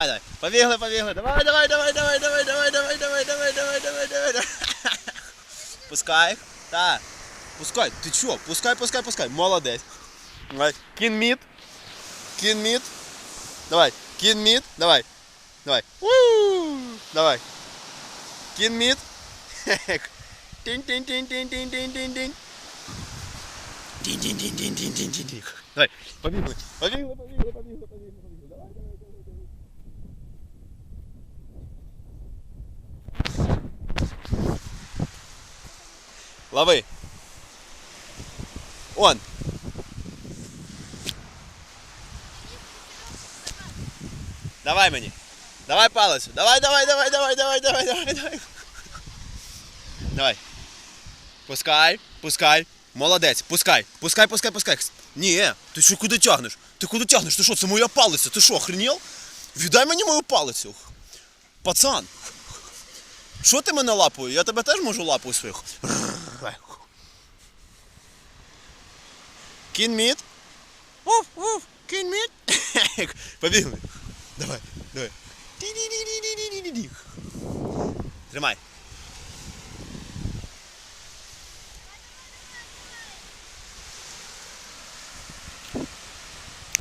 Давай, побігли, побігли. Давай, давай, давай, давай, давай, давай, давай, давай, давай, давай, давай, давай, давай. Пускай. Так. Пускай. Ти чо? Пускай, пускай, пускай. Молодець. Давай. Кін мід. Кін мід. Давай. Кін мід. Давай. Давай. Уу! Давай. Кін мід. Тинь-тинь-тинь-тинь-тинь-тинь-тинь-тинь. Тинь-тинь-тинь-тинь-тинь-тинь. Давай. Побігли. Побігли, побігли, побігли, побігли. Лови. Он. Давай мені. Давай палицю. Давай, давай, давай, давай, давай, давай, давай, давай. Давай. Пускай, пускай. Молодець, пускай, пускай, пускай, пускай. Ні, ти що куди тягнеш? Ти куди тягнеш? Ти що, це моя палиця? Ти що, охренів? Віддай мені мою палицю. Пацан. Що ти мене лапою? Я тебе теж можу лапою своїх. Кін мід. Уф, уф, кін мід. Побігли. Давай, давай. Ді-ді-ді-ді-ді-ді-ді. Тримай.